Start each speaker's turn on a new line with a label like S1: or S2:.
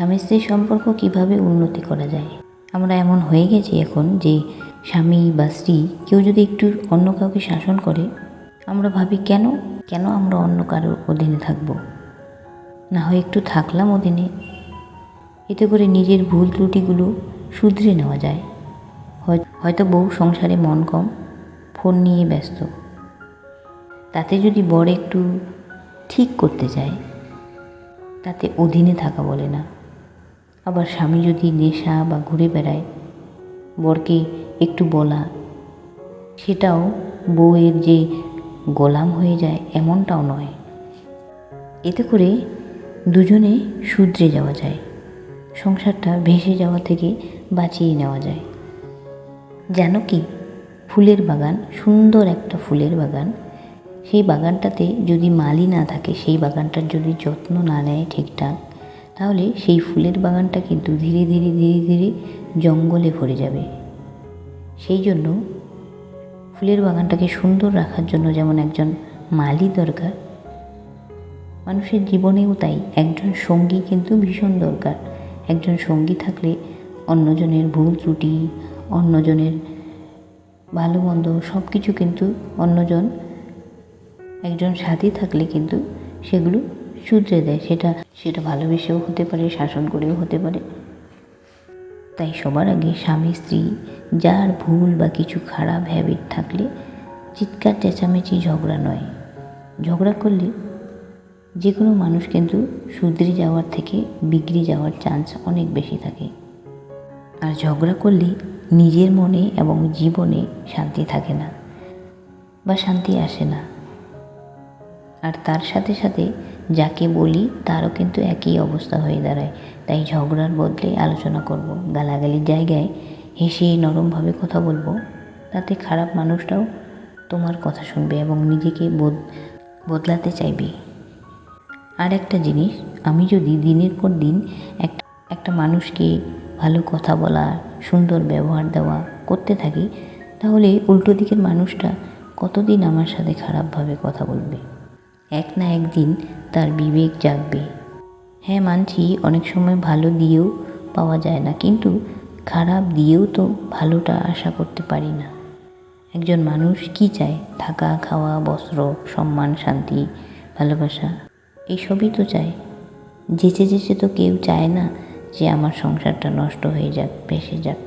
S1: স্বামী স্ত্রীর সম্পর্ক কীভাবে উন্নতি করা যায়? আমরা এমন হয়ে গেছি এখন যে স্বামী বা স্ত্রী কেউ যদি একটু অন্য কাউকে শাসন করে, আমরা ভাবি কেন? কেন আমরা অন্য কারোর অধীনে থাকব? না হয় একটু থাকলাম অধীনে। এতে করে নিজের ভুল ত্রুটিগুলো শুধরে নেওয়া যায়। হয়- হয়তো বউ সংসারে মন কম, ফোন নিয়ে ব্যস্ত। তাতে যদি বর একটু ঠিক করতে চায়, তাতে অধীনে থাকা বলে না। আবার স্বামী যদি নেশা বা ঘুরে বেড়ায়, বরকে একটু বলা। সেটাও বউয়ের যে গোলাম হয়ে যায় এমনটাও নয়। এতে করে দুজনে শুধরে যাওয়া যায়, সংসারটা ভেসে যাওয়া থেকে বাঁচিয়ে নেওয়া যায়। যেন কি ফুলের বাগান, সুন্দর একটা ফুলের বাগান, সেই বাগানটাতে যদি মালি না থাকে, সেই বাগানটার যদি যত্ন না নেয় ঠিকঠাক তাহলে সেই ফুলের বাগানটা কিন্তু ধীরে ধীরে ধীরে ধীরে জঙ্গলে ভরে যাবে। সেই জন্য ফুলের বাগানটাকে সুন্দর রাখার জন্য যেমন একজন মালি দরকার, মানুষের জীবনেও তাই। একজন সঙ্গী কিন্তু ভীষণ দরকার। একজন সঙ্গী থাকলে অন্যজনের ভুল ত্রুটি, অন্যজনের ভালো মন্দ সব কিছু কিন্তু অন্যজন, একজন সাথী থাকলে কিন্তু সেগুলো শুধরে দেয়, সেটা সেটা ভালোবেসেও হতে পারে, শাসন করেও হতে পারে। তাই সবার আগে স্বামী, স্ত্রী, যার ভুল বা কিছু খারাপ হ্যাবিট থাকলে চিৎকার, চেঁচামেচি, ঝগড়া নয়। ঝগড়া করলে যে কোনো মানুষ কিন্তু শুধরে যাওয়ার থেকে বিগড়ে যাওয়ার চান্স অনেক বেশি থাকে। আর ঝগড়া করলে নিজের মনে এবং জীবনে শান্তি থাকে না বা শান্তি আসে না। আর তার সাথে সাথে যাকে বলি, তারও কিন্তু একই অবস্থা হয়ে দাঁড়ায়। তাই ঝগড়ার বদলে আলোচনা করব। গালাগালির জায়গায় হেসে নরমভাবে কথা বলব। তাতে খারাপ মানুষটাও তোমার কথা শুনবে এবং নিজেকে বদ, বদলাতে চাইবে। আর একটা জিনিস, আমি যদি দিনের পর দিন একটা একটা মানুষকে ভালো কথা বলা, সুন্দর ব্যবহার দেওয়া করতে থাকি, তাহলে উল্টো দিকের মানুষটা কতদিন আমার সাথে খারাপভাবে কথা বলবে? এক না একদিন তার বিবেক জাগবে। হ্যাঁ মানছি, অনেক সময় ভালো দিয়েও পাওয়া যায় না, কিন্তু খারাপ দিয়েও তো ভালোটা আশা করতে পারি না। একজন মানুষ কি চায়? থাকা, খাওয়া, বস্ত্র, সম্মান, শান্তি, ভালোবাসা, এইসবই তো চায়। যেচে যেচে তো কেউ চায় না যে আমার সংসারটা নষ্ট হয়ে যাক, ভেসে যাক।